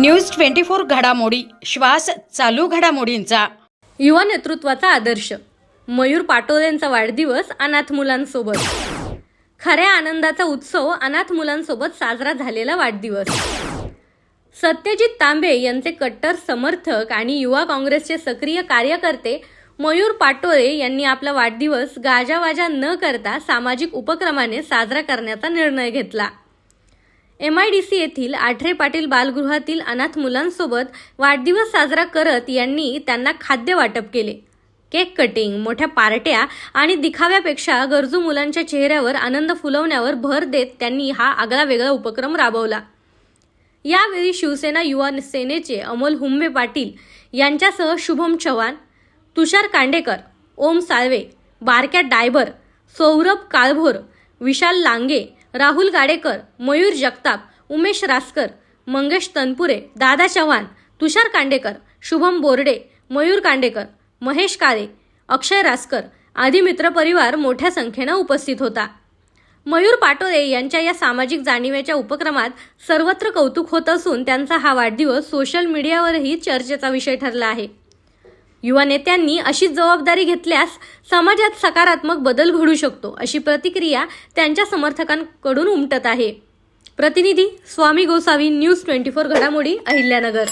News twenty four घडामोडी. श्वास चालू घडामोडींचा. युवा नेतृत्वाचा आदर्श. मयूर पाटोलेंचा वाढदिवस अनाथ मुलांसोबत. खऱ्या आनंदाचा उत्सव अनाथ मुलांसोबत साजरा झालेला वाढदिवस. सत्यजित तांबे यांचे कट्टर समर्थक आणि युवा काँग्रेसचे सक्रिय कार्यकर्ते मयूर पाटोळे यांनी आपला वाढदिवस गाजावाजा न करता सामाजिक उपक्रमाने साजरा करण्याचा निर्णय घेतला. एम आय डी सी येथील आठरे पाटील बालगृहातील अनाथ मुलांसोबत वाढदिवस साजरा करत यांनी त्यांना खाद्य वाटप केले. केक कटिंग मोठ्या पार्ट्या आणि दिखाव्यापेक्षा गरजू मुलांच्या चेहऱ्यावर आनंद फुलवण्यावर भर देत त्यांनी हा आगळा वेगळा उपक्रम राबवला. यावेळी शिवसेना युवा सेनेचे अमोल हुंबे पाटील यांच्यासह शुभम चव्हाण तुषार कांडेकर ओम साळवे बारक्या डायबर सौरभ काळभोर विशाल लांगे राहुल गाडेकर मयूर जगताप उमेश रासकर मंगेश तनपुरे दादा चव्हाण तुषार कांडेकर शुभम बोर्डे मयूर कांडेकर महेश काळे अक्षय रासकर आदी मित्रपरिवार मोठ्या संख्येनं उपस्थित होता. मयूर पाटोले यांच्या या सामाजिक जाणीवेच्या उपक्रमात सर्वत्र कौतुक होत असून त्यांचा हा वाढदिवस सोशल मीडियावरही चर्चेचा विषय ठरला आहे. युवा नेत्यांनी अशी जबाबदारी घेतल्यास समाजात सकारात्मक बदल घडू शकतो अशी प्रतिक्रिया त्यांच्या समर्थकांकडून उमटत आहे. प्रतिनिधी Swami Gosavi news twenty four घडामोडी अहिल्यानगर.